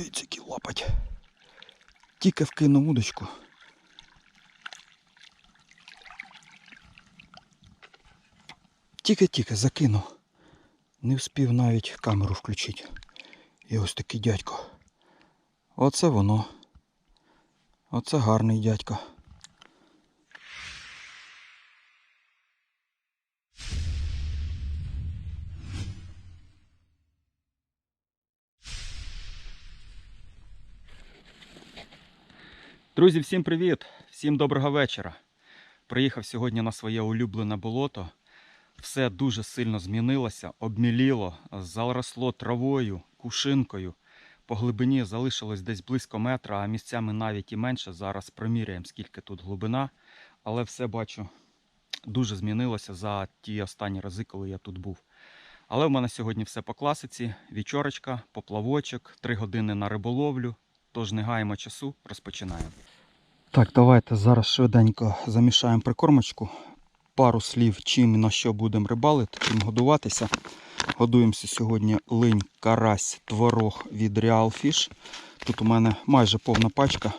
Дивіться, лапать. Тільки вкину удочку. Тільки-тільки закину. Не встиг навіть камеру включити. І ось такий дядько. Оце воно. Оце гарний дядько. Друзі, всім привіт! Всім доброго вечора. Приїхав сьогодні на своє улюблене болото. Все дуже сильно змінилося, обміліло, заросло травою, кушинкою. По глибині залишилось десь близько метра, а місцями навіть і менше. Зараз проміряємо, скільки тут глибина. Але все бачу, дуже змінилося за ті останні рази, коли я тут був. Але в мене сьогодні все по класиці: вічорочка, поплавочок, три години на риболовлю. Тож не гаємо часу, розпочинаємо. Так, давайте зараз швиденько замішаємо прикормочку. Пару слів, чим на що будемо рибалити, чим годуватися. Годуємося сьогодні линь, карась, творог від Real Fish. Тут у мене майже повна пачка.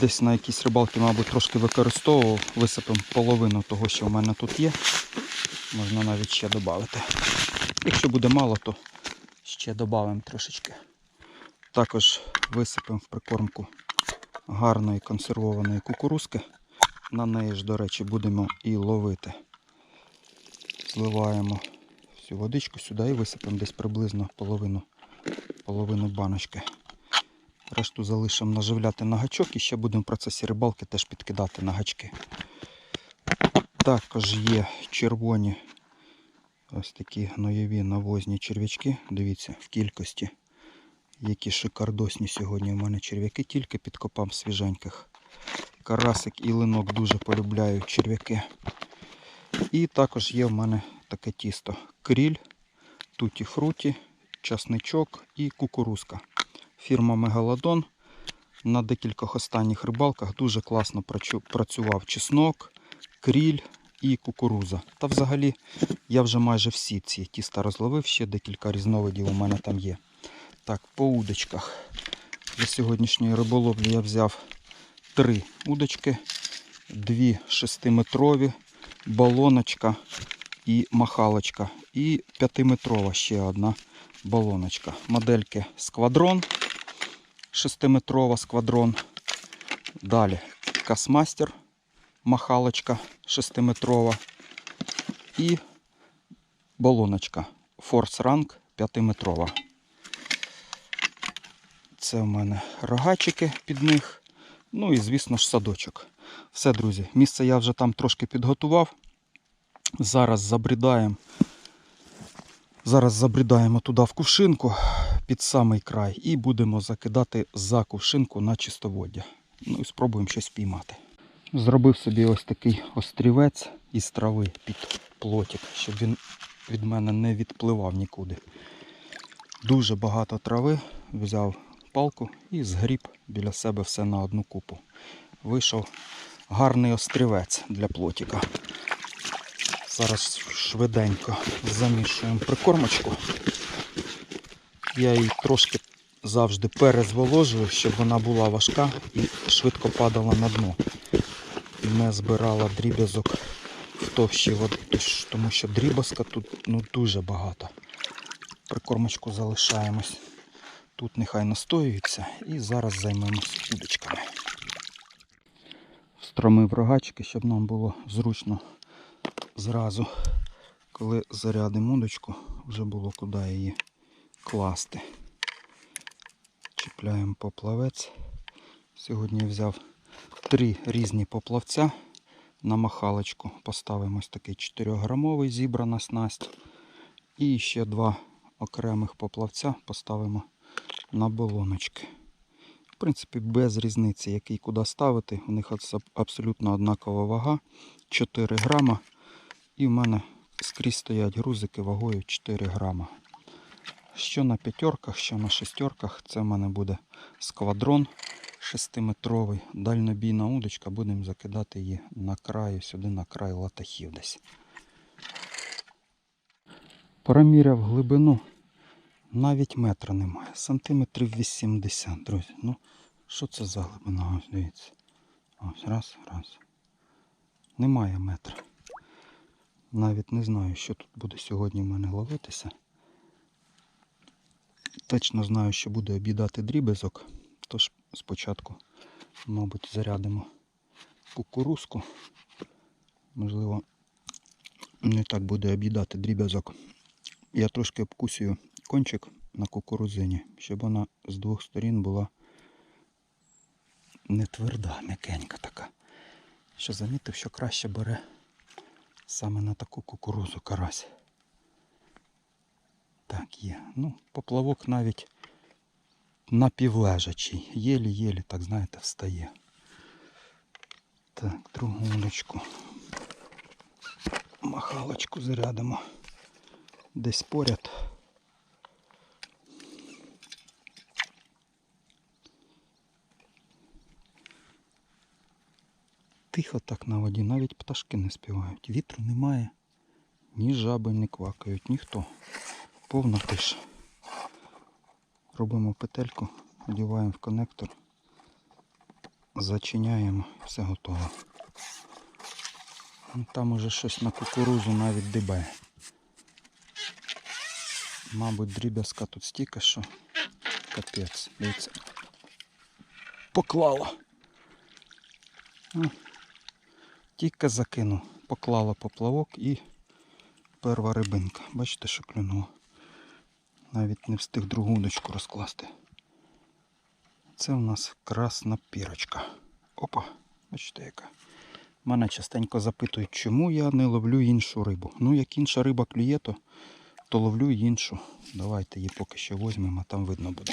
Десь на якійсь рибалки, мабуть, трошки використовував. Висипемо половину того, що у мене тут є. Можна навіть ще додати. Якщо буде мало, то ще додамо трошечки. Також висипемо в прикормку гарної консервованої кукурузки. На неї ж, до речі, будемо і ловити. Зливаємо всю водичку сюди і висипемо десь приблизно половину, половину баночки. Решту залишимо наживляти на гачок і ще будемо в процесі рибалки теж підкидати на гачки. Також є червоні ось такі гноєві навозні черв'ячки. Дивіться, в кількості. Які шикардосні сьогодні у мене черв'яки, тільки підкопав свіженьких. Карасик і линок дуже полюбляють черв'яки. І також є в мене таке тісто. Кріль, туті-фруті, часничок і кукурузка. Фірма Мегалодон. На декількох останніх рибалках дуже класно працював чеснок, кріль і кукуруза. Та взагалі я вже майже всі ці тіста розловив, ще декілька різновидів у мене там є. Так, по удочках. Для сьогоднішньої риболовлі я взяв три удочки, дві шестиметрові, балоночка і махалочка. І п'ятиметрова ще одна балоночка. Модельки Сквадрон, шестиметрова сквадрон. Далі Касмастер, махалочка шестиметрова. І балоночка Force Rank 5-метрова. Це в мене рогачики під них. Ну і, звісно ж, садочок. Все, друзі, місце я вже там трошки підготував. Зараз забрідаємо. Зараз забрідаємо туди в кувшинку під самий край і будемо закидати за кувшинку на чистоводдя. Ну і спробуємо щось піймати. Зробив собі ось такий острівець із трави під плотик, щоб він від мене не відпливав нікуди. Дуже багато трави взяв палку і згріб біля себе все на одну купу. Вийшов гарний острівець для плотика. Зараз швиденько замішуємо прикормочку. Я її трошки завжди перезволожую, щоб вона була важка і швидко падала на дно. Не збирала дріб'язок в товщі води, тому що дріб'язка тут ну, дуже багато. Прикормочку залишаємось. Тут нехай настоюється і зараз займемось удочками. Встромив рогачки, щоб нам було зручно зразу, коли зарядимо удочку, вже було куди її класти. Чіпляємо поплавець. Сьогодні я взяв три різні поплавця на махалочку. Поставимо ось такий 4-грамовий зібрана снасть. І ще два окремих поплавця поставимо на балоночки. В принципі, без різниці, який куди ставити. У них абсолютно однакова вага 4 грама. І в мене скрізь стоять грузики вагою 4 грама. Що на п'ятерках, що на шестерках, це в мене буде сквадрон 6-метровий. Дальнобійна удочка, будемо закидати її на краю, сюди на край латахів десь. Проміряв глибину Навіть метра немає. Сантиметрів 80, друзі. Ну, що це за глибина? Ось дивіться. Ось раз, раз. Немає метра. Навіть не знаю, що тут буде сьогодні в мене ловитися. Точно знаю, що буде об'їдати дрібезок. Тож спочатку, мабуть, зарядимо кукурузку. Можливо, не так буде об'їдати дріб'язок. Я трошки обкусюю кончик на кукурузині, щоб вона з двох сторін була не тверда, м'якенька така. Що замітив, що краще бере саме на таку кукурузу карась. Так, є. Ну, поплавок навіть напівлежачий. Єлі-єлі, так знаєте, встає. Так, другу удочку. Махалочку зарядимо. Десь поряд. Тихо так на воді, навіть пташки не співають. Вітру немає, ні жаби не квакають, ніхто. Повна тиша. Робимо петельку, одіваємо в коннектор, зачиняємо, все готово. Ну, Там уже щось на кукурузу навіть дибає. Мабуть, дріб'язка тут стільки, що капець. Дивіться. Поклала. Тільки закинув. Поклала поплавок і перва рибинка. Бачите, що клюнуло. Навіть не встиг другу удочку розкласти. Це у нас красна пірочка. Опа, бачите яка. Мене частенько запитують, чому я не ловлю іншу рибу. Ну, як інша риба клює, то, то ловлю іншу. Давайте її поки що візьмемо, а там видно буде.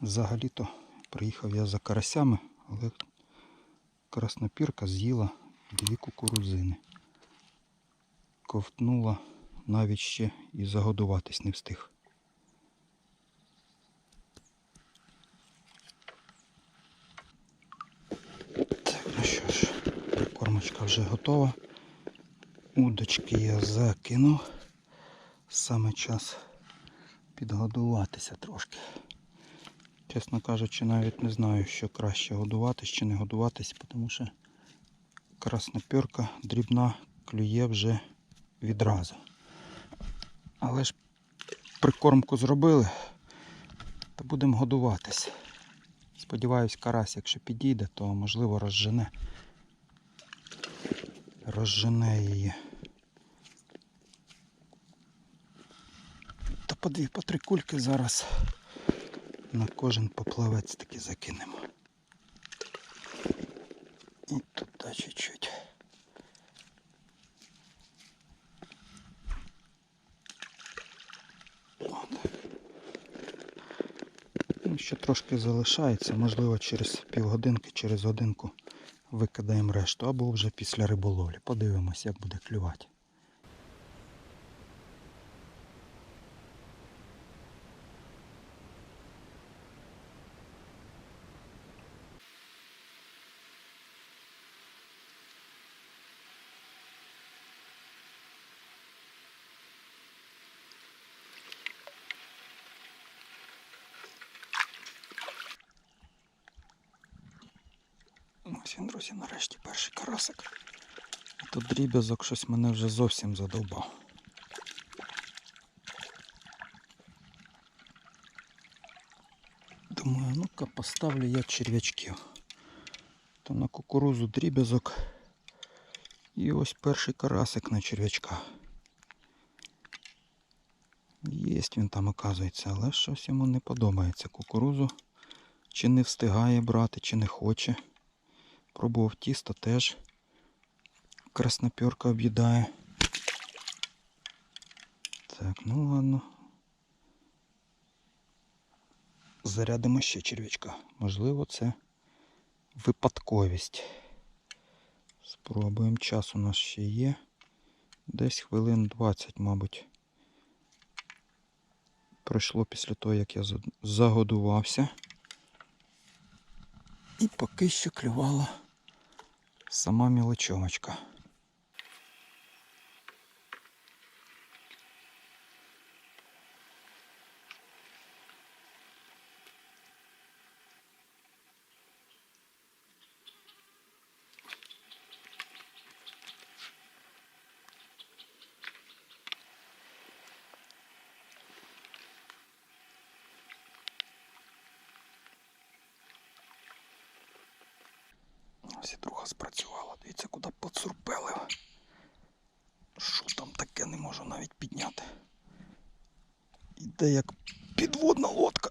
Взагалі-то приїхав я за карасями, але краснопірка з'їла дві кукурузини. Ковтнула, навіть ще і загодуватись не встиг. Так, ну що ж, прикормочка вже готова. Удочки я закинув. Саме час підгодуватися трошки. Чесно кажучи, навіть не знаю, що краще годуватись чи не годуватись, тому що краснопірка дрібна клює вже відразу. Але ж прикормку зробили, то будемо годуватись. Сподіваюсь, карась, якщо підійде, то можливо розжене. Розжене її. Та по дві, по три кульки зараз на кожен поплавець таки закинемо. І туди чуть-чуть. От. Ну, ще трошки залишається, можливо, через півгодинки, через годинку викидаємо решту, або вже після риболовлі. Подивимось, як буде клювати. Ось він, друзі, нарешті перший карасик. Тут дріб'язок щось мене вже зовсім задовбав. Думаю, ну-ка поставлю я черв'ячків. То на кукурузу дріб'язок. І ось перший карасик на черв'ячка. Єсть він там, оказується, але щось йому не подобається. Кукурузу чи не встигає брати, чи не хоче. Пробував тісто теж. Краснопірка об'їдає. Так, ну ладно. Зарядимо ще черв'ячка. Можливо, це випадковість. Спробуємо. Час у нас ще є. Десь хвилин 20, мабуть. Пройшло після того, як я загодувався. І поки що клювала сама мілочовочка. Ось друга спрацювала. Дивіться, куди поцурпелив. Що там таке не можу навіть підняти. Іде як підводна лодка.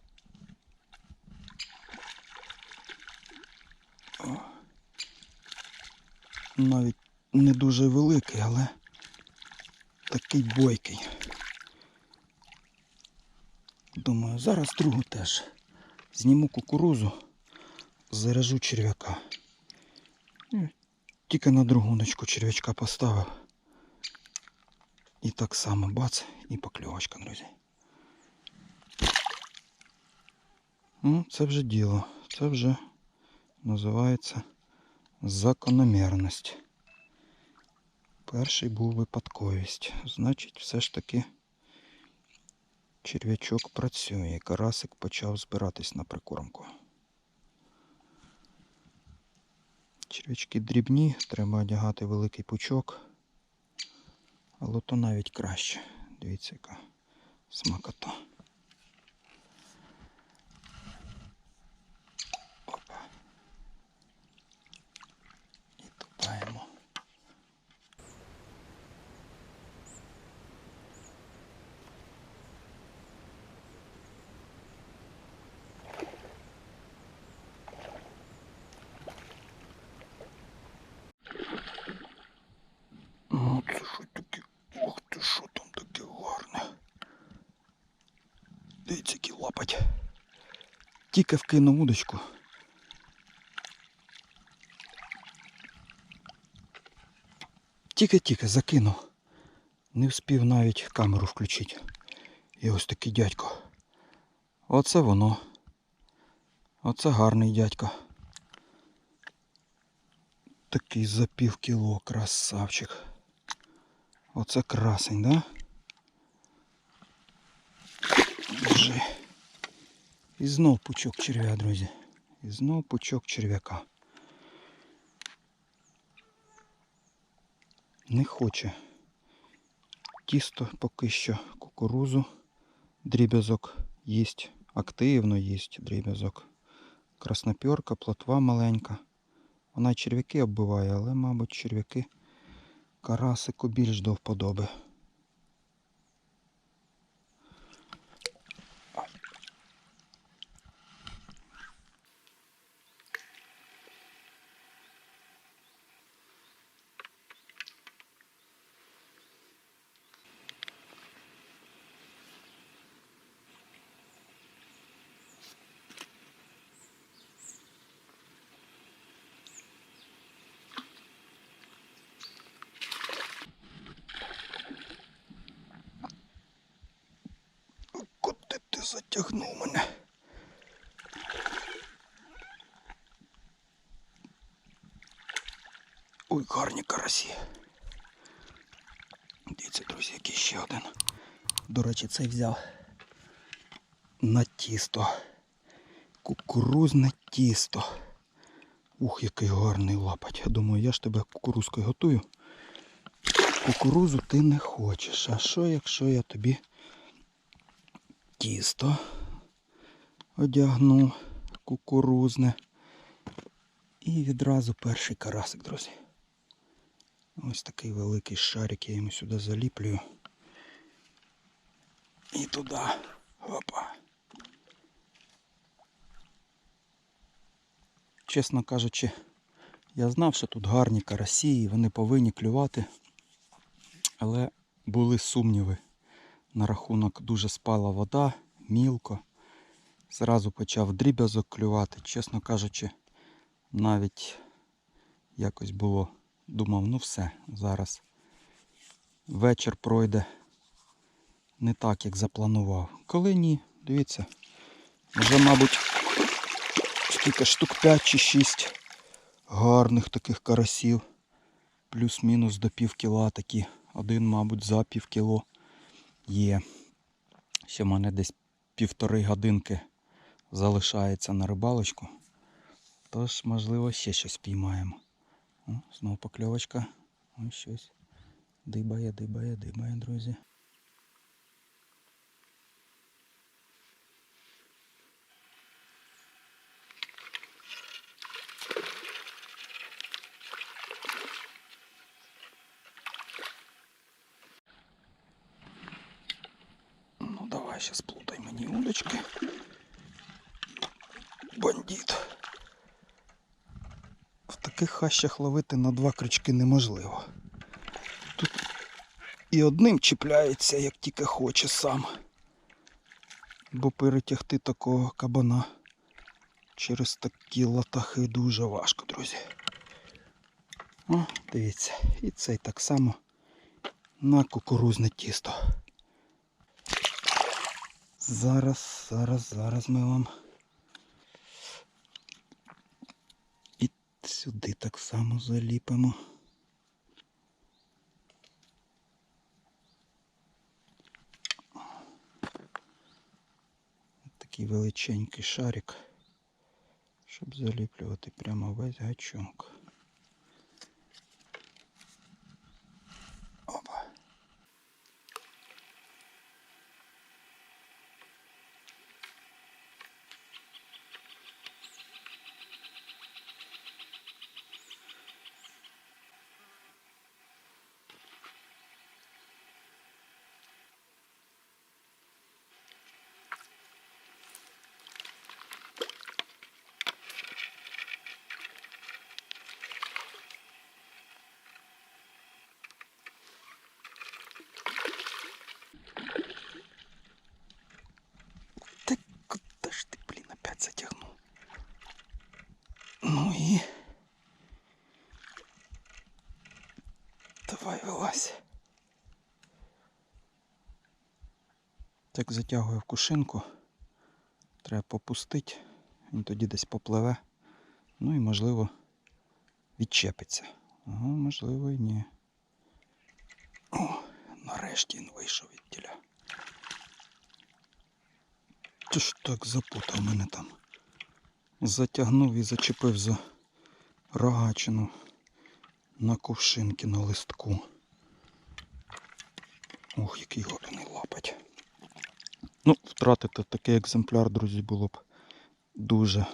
Навіть не дуже великий, але такий бойкий. Думаю, зараз другу теж. Зніму кукурузу, заряжу черв'яка. Тільки на другу ночку черв'ячка поставив. І так само бац, і покльовочка, друзі. Ну, це вже діло. Це вже називається закономірність. Перший був випадковість. Значить, все ж таки черв'ячок працює. Карасик почав збиратись на прикормку. Черв'ячки дрібні, треба одягати великий пучок. Але то навіть краще. Дивіться, яка смакота. Опа. І тупаємо. Ну, це що таке? Ох ти, що там таке гарне. Дивіться, який лапать. Тільки вкинув удочку. Тільки-тільки закинув. Не встиг навіть камеру включити. І ось такий дядько. Оце воно. Оце гарний дядько. Такий за пів кіло, красавчик. Оце красень, да? Держи. І знов пучок черв'я, друзі. І знов пучок черв'яка. Не хоче. Тісто поки що кукурузу. Дріб'язок їсть. Активно їсть дріб'язок. Красноперка, плотва маленька. Вона черв'яки оббиває, але, мабуть, черв'яки карасику більш до вподоби. Куди ти затягнув мене? Ой, гарні карасі. Дивіться, друзі, який ще один. До речі, цей взяв на тісто. Кукурузне тісто. Ух, який гарний лапать. Я думаю, я ж тебе кукурузкою готую. Кукурузу ти не хочеш. А що, якщо я тобі тісто одягну кукурузне. І відразу перший карасик, друзі. Ось такий великий шарик, я йому сюди заліплюю. І туди. Опа. Чесно кажучи, я знав, що тут гарні карасі і вони повинні клювати. Але були сумніви на рахунок дуже спала вода, мілко. Зразу почав дріб'язок клювати. Чесно кажучи, навіть якось було. Думав, ну все, зараз вечір пройде не так, як запланував. Коли ні, дивіться, вже, мабуть, скільки штук 5 чи 6 гарних таких карасів. Плюс-мінус до пів кіла такі. Один, мабуть, за пів кіло є. Ще в мене десь півтори годинки залишається на рибалочку. Тож, можливо, ще щось піймаємо. О, знову покльовочка. Ось щось. Дибає, дибає, дибає, друзі. Давай ще сплутай мені удочки. Бандит. В таких хащах ловити на два крючки неможливо. Тут і одним чіпляється, як тільки хоче сам. Бо перетягти такого кабана через такі латахи дуже важко, друзі. О, дивіться, і цей так само на кукурузне тісто. Зараз, зараз, зараз ми вам сюди так само заліпимо. Такий величенький шарик, щоб заліплювати прямо весь гачок. Опа. Та куди ж ти, блін, опять затягнув? Ну і. Давай вилазь. Так затягує в кушинку. Треба попустити. Він тоді десь попливе. Ну і можливо відчепиться. Ага, можливо і ні. О, нарешті він вийшов від тіля. Ти ж так запутав мене там. Затягнув і зачепив за рогачину на ковшинки на листку. Ох, який голений лапать. Ну, втратити такий екземпляр, друзі, було б дуже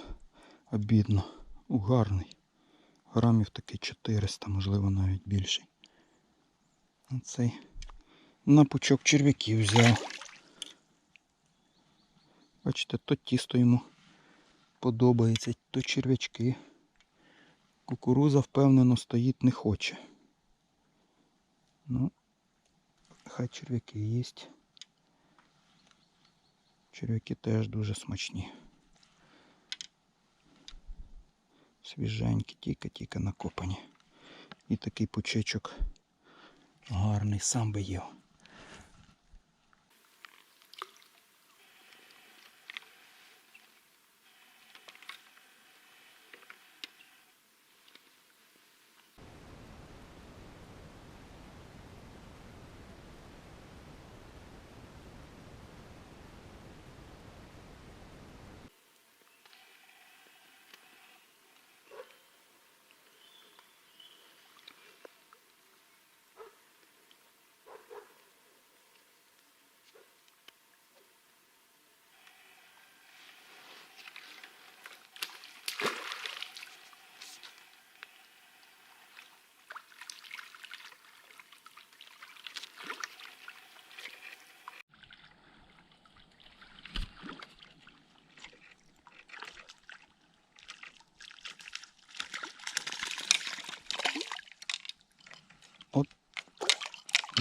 обідно. У гарний. Грамів такий 400, можливо, навіть більший. А цей на пучок черв'яків взяв. Бачите, то тісто йому подобається, то черв'ячки. Кукуруза впевнено стоїть не хоче. Ну, хай черв'яки є. Черв'яки теж дуже смачні. Свіженькі, тільки-тільки накопані. І такий пучечок гарний, сам би їв.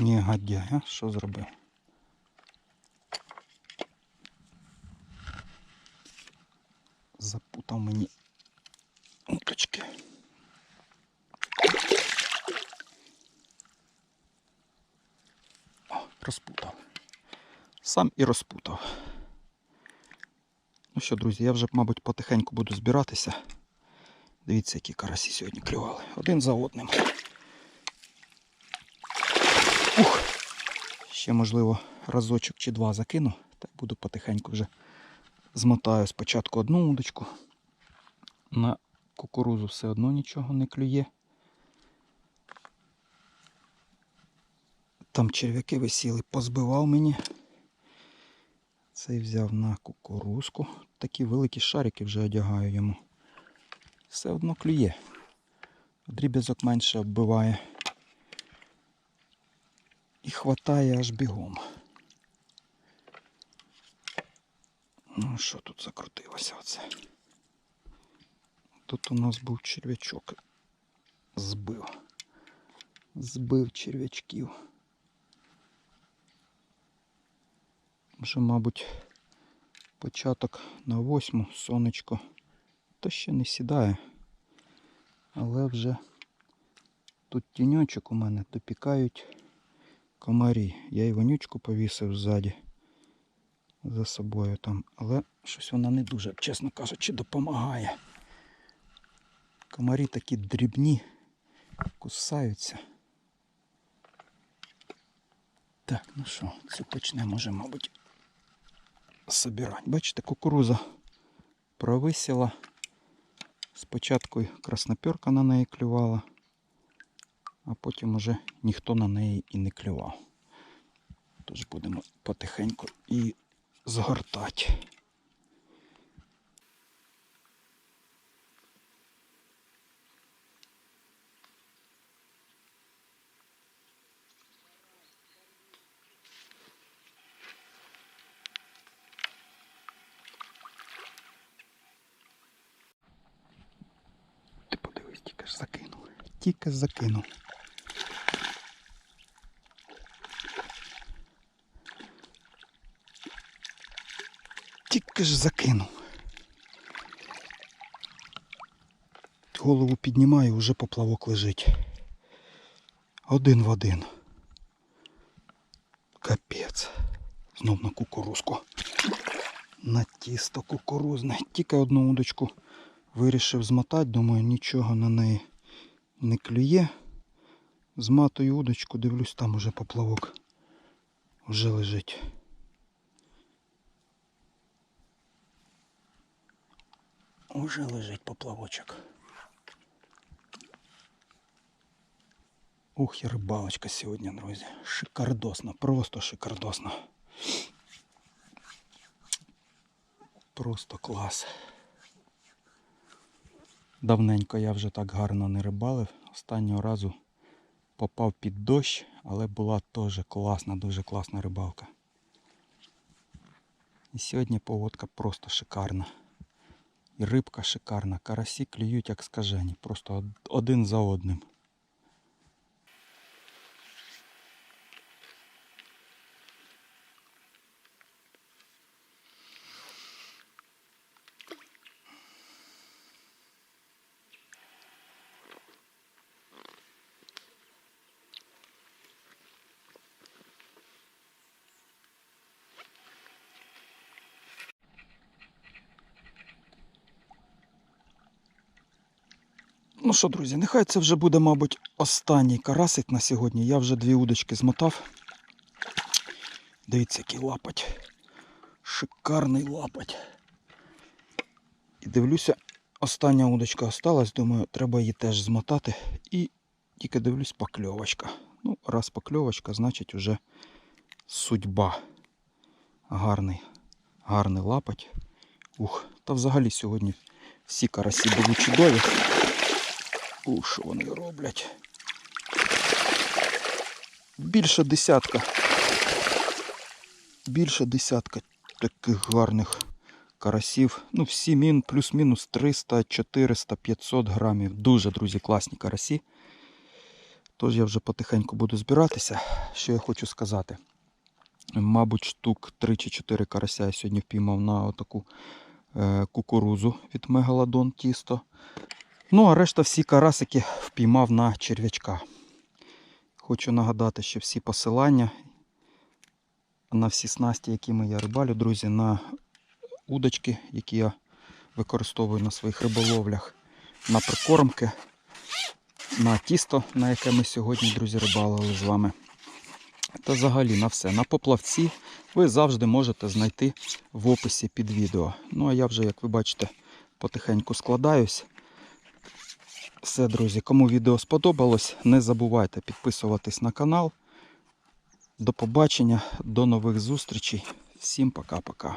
Ні, гадя, а? Що зробив? Запутав мені уточки. О, розпутав. Сам і розпутав. Ну що, друзі, я вже, мабуть, потихеньку буду збиратися. Дивіться, які карасі сьогодні клювали. Один за одним. Ще, можливо, разочок чи два закину. Так буду потихеньку вже змотаю спочатку одну удочку. На кукурузу все одно нічого не клює. Там черв'яки висіли, позбивав мені. Цей взяв на кукурузку. Такі великі шарики вже одягаю йому. Все одно клює. Дріб'язок менше оббиває. І хватає аж бігом. Ну, що тут закрутилося оце? Тут у нас був черв'ячок. Збив. Збив черв'ячків. Вже, мабуть, початок на восьму сонечко. То ще не сідає. Але вже тут тіньочок у мене допікають комарі. Я і вонючку повісив ззаді за собою там, але щось вона не дуже, чесно кажучи, допомагає. Комарі такі дрібні, кусаються. Так, ну що, цю почнемо вже, мабуть, собирати. Бачите, кукуруза провисіла. Спочатку красноперка на неї клювала, а потім уже ніхто на неї і не клював. Тож будемо потихеньку і згортати. Тільки ж закинув. Тільки ж закинув. Голову піднімаю, вже поплавок лежить. Один в один. Капець. Знов на кукурузку. На тісто кукурузне. Тільки одну удочку вирішив змотати, думаю, нічого на неї не клює. Зматую удочку, дивлюсь, там уже поплавок вже лежить. Уже лежить поплавочок. Ух, і рибалочка сьогодні, друзі. Шикардосно, просто шикардосно. Просто клас. Давненько я вже так гарно не рибалив. Останнього разу попав під дощ, але була теж класна, дуже класна рибалка. І сьогодні поводка просто шикарна. Рибка шикарна. Карасі клюють як скажені. Просто один за одним. Ну що, друзі, нехай це вже буде, мабуть, останній карасик на сьогодні. Я вже дві удочки змотав. Дивіться, який лапать. Шикарний лапать. І дивлюся, остання удочка осталась. Думаю, треба її теж змотати. І тільки дивлюсь, покльовочка. Ну, раз покльовочка, значить вже судьба. Гарний, гарний лапать. Ух, та взагалі сьогодні всі карасі були чудові. Ух, що вони роблять. Більше десятка. Більше десятка таких гарних карасів. Ну, всі мін плюс-мінус 300, 400, 500 грамів. Дуже, друзі, класні карасі. Тож я вже потихеньку буду збиратися. Що я хочу сказати? Мабуть, штук 3 чи 4 карася я сьогодні впіймав на отаку е, кукурузу від Мегалодон тісто. Ну, а решта всі карасики впіймав на черв'ячка. Хочу нагадати, що всі посилання на всі снасті, якими я рибалю, друзі, на удочки, які я використовую на своїх риболовлях, на прикормки, на тісто, на яке ми сьогодні, друзі, рибалили з вами. Та взагалі на все. На поплавці ви завжди можете знайти в описі під відео. Ну а я вже, як ви бачите, потихеньку складаюсь. Все, друзі, кому відео сподобалось, не забувайте підписуватись на канал. До побачення, до нових зустрічей. Всім пока-пока.